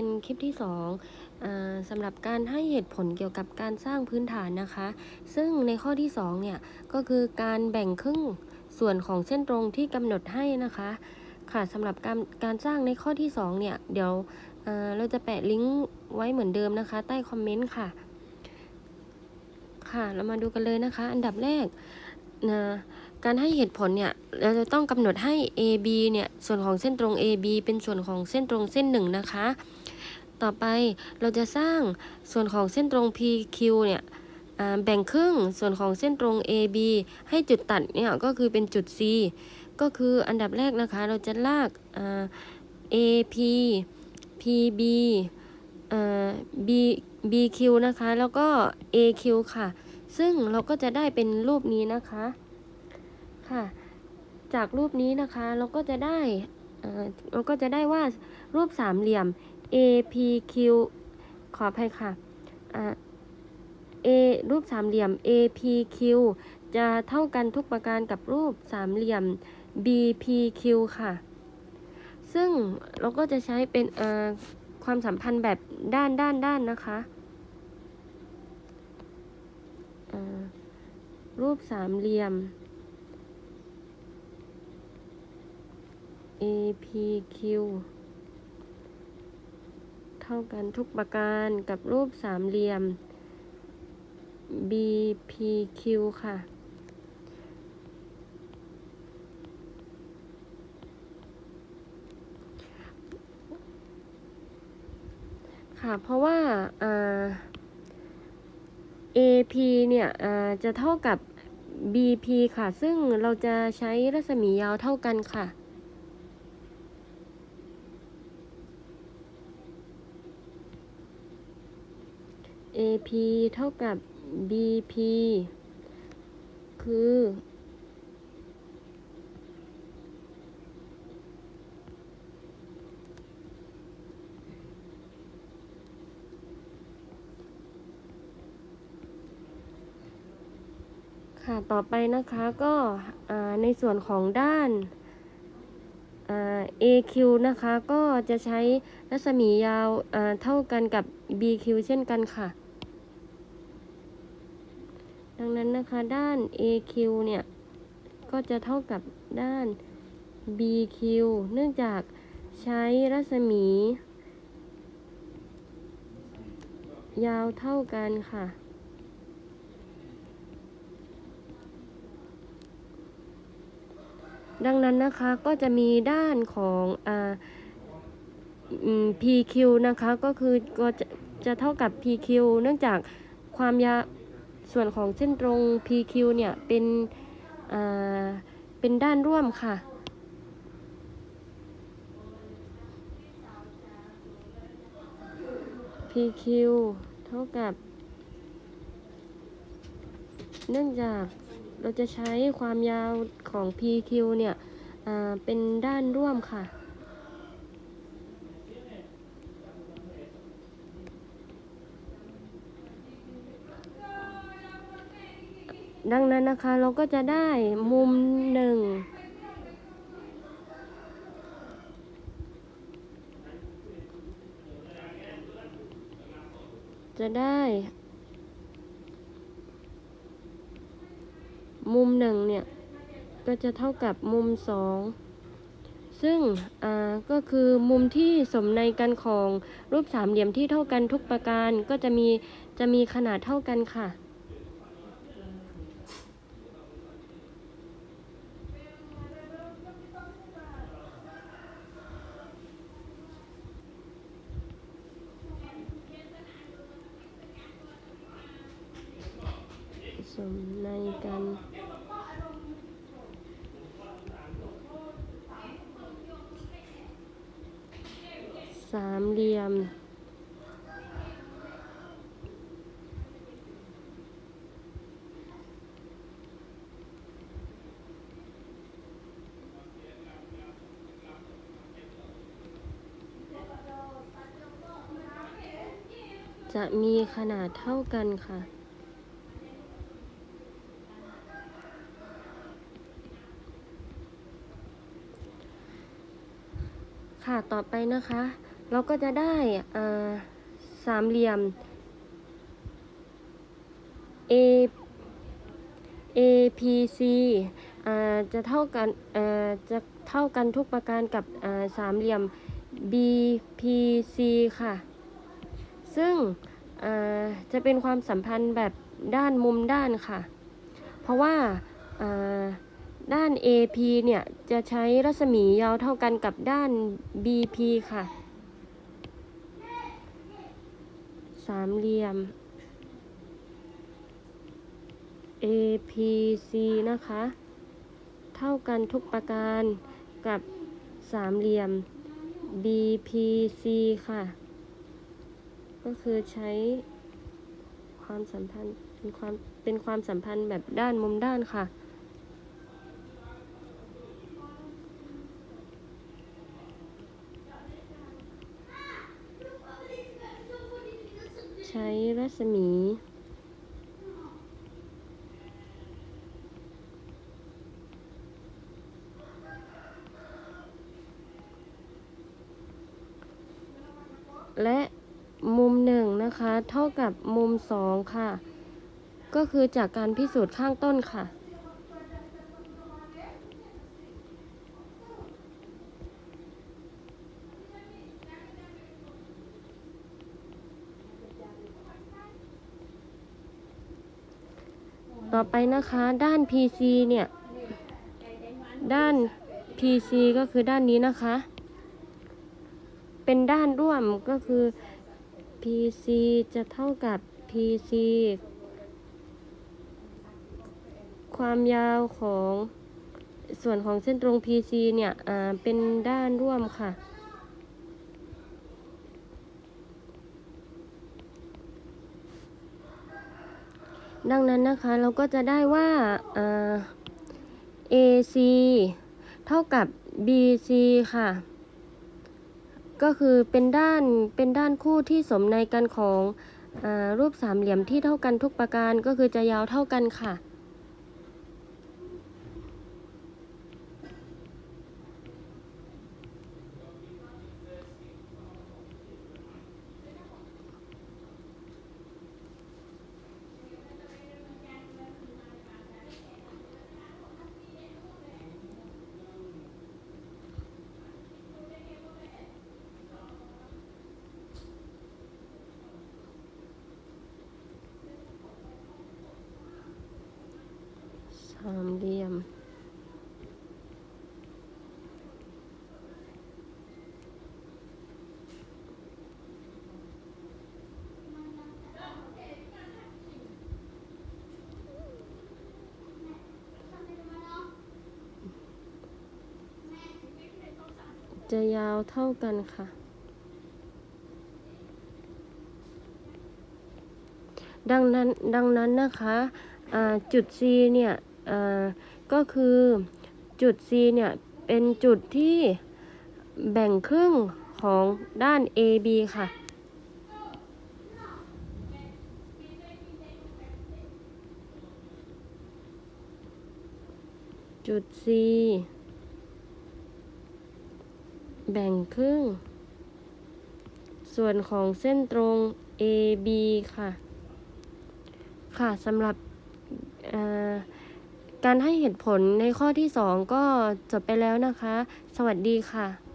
เป็นคลิปที่2อ่าสำหรับการให้เหตุผลเกี่ยวกับการสร้างพื้นฐานนะคะ ซึ่งในข้อที่2เนี่ยก็คือการแบ่งครึ่งส่วนของเส้นตรงที่กำหนดให้นะคะ ค่ะสำหรับการการสร้างในข้อที่2เนี่ยเดี๋ยวเเราจะแปะลิงก์ไว้เหมือนเดิมนะคะ ใต้คอมเมนต์ค่ะ ค่ะเรามาดูกันเลยนะคะ อันดับแรกนะการให้เหตุผลเนี่ยเราจะต้องกำหนดให้ AB เนี่ยส่วนของเส้นตรง AB เป็นส่วนของเส้นตรงเส้นหนึ่งนะคะ ต่อไปเราจะสร้างส่วนของเส้นตรง PQ เนี่ยแบ่งครึ่งส่วนของเส้นตรง AB ให้จุดตัดเนี่ยก็คือเป็นจุด C ก็คืออันดับแรกนะคะเราจะลาก AP PB B BQ นะคะ แล้วก็ AQ ค่ะ ซึ่งเราก็จะได้เป็นรูปนี้นะคะค่ะ จากรูปนี้นะคะเราก็จะได้เราก็จะได้ว่ารูปสามเหลี่ยม APQ ขออภัยค่ะอ่า A รูปสามเหลี่ยม APQ จะเท่ากันทุกประการกับรูปสามเหลี่ยม BPQ ค่ะ ซึ่งเราก็จะใช้เป็นเอ่อความสัมพันธ์แบบด้านด้านด้านนะคะอ่อรูปสามเหลี่ยม APQ ท่ากันทุกประการกับรูปสามเหลี่ยม BPQ ค่ะ ค่ะ เพราะว่าา AP เนี่ยจะเท่ากับ BP ค่ะ ซึ่งเราจะใช้รัศมียาวเท่ากันค่ะ AP เท่ากับ BP คือ ค่ะ ต่อไปนะคะก็ในส่วนของด้าน AQ นะคะ ก็จะใช้รัศมียาวเท่ากันกับ BQ เช่นกันค่ะ ดังนั้นนะคะด้าน AQ เนี่ย ก็จะเท่ากับด้าน BQ เนื่องจากใช้รัศมี ยาวเท่ากันค่ะ ดังนั้นนะคะก็จะมีด้านของอ่า PQ นะคะก็คือก็จะจะเท่ากับ PQ เนื่องจากความยาว ส่วนของเส้นตรง PQ เนี่ยเป็นอ่าเป็นด้านร่วมค่ะ PQ เท่ากับ เนื่องจากเราจะใช้ความยาวของ PQ เนี่ยอ่าเป็นด้านร่วมค่ะ ดังนั้นนะคะเราก็จะได้มุมหนึ่งจะได้ มุมหนึ่งเนี่ย ก็จะเท่ากับมุมสองซึ่งอ่าก็คือมุมที่สมในกันของรูปสามเหลี่ยมที่เท่ากันทุกประการก็จะมีจะมีขนาดเท่ากันค่ะ มในกันสามเหลี่ยม จะมีขนาดเท่ากันค่ะ ค่ะต่อไปนะคะ เราก็จะได้สามเหลี่ยม A APC จะเท่ากันจะเท่ากันทุกประการกับสามเหลี่ยม BPC ค่ะ ซึ่งจะเป็นความสัมพันธ์แบบด้านมุมด้านค่ะ เพราะว่า ด้าน AP เนี่ยจะใช้รัศมียาวเท่ากันกับด้าน BP ค่ะ สามเหลี่ยม APC นะคะ เท่ากันทุกประการกับสามเหลี่ยม BPC ค่ะ ก็คือใช้ความสัมพันธ์เป็นความเป็นความสัมพันธ์แบบด้านมุมด้านค่ะ ใช้รัศมี และมุมหนึ่งนะคะ เท่ากับมุมสองค่ะ ก็คือจากการพิสูจน์ข้างต้นค่ะ ต่อไปนะคะด้าน PC เนี่ย ด้าน PC ก็คือด้านนี้นะคะ เป็นด้านร่วมก็คือ PC จะเท่ากับ PC ความยาวของส่วนของเส้นตรง PC เนี่ยอ่าเป็นด้านร่วมค่ะ ดังนั้นนะคะเราก็จะได้ว่าอ่า AC เท่ากับ BC ค่ะ ก็คือเป็นด้านเป็นด้านคู่ที่สมในกันของอรูปสามเหลี่ยมที่เท่ากันทุกประการก็คือจะยาวเท่ากันค่ะ สามเหลี่ยม จะยาวเท่ากันค่ะดังนั้นดังนั้นนะคะจุด C เนี่ย ก็คือจุด C เนี่ยเป็นจุดที่แบ่งครึ่งของด้าน AB ค่ะ จุด C แบ่งครึ่ง ส่วนของเส้นตรง AB ค่ะ ค่ะสำหรับอ่อ การให้เหตุผลในข้อที่ 2 ก็จบไปแล้วนะคะ สวัสดีค่ะ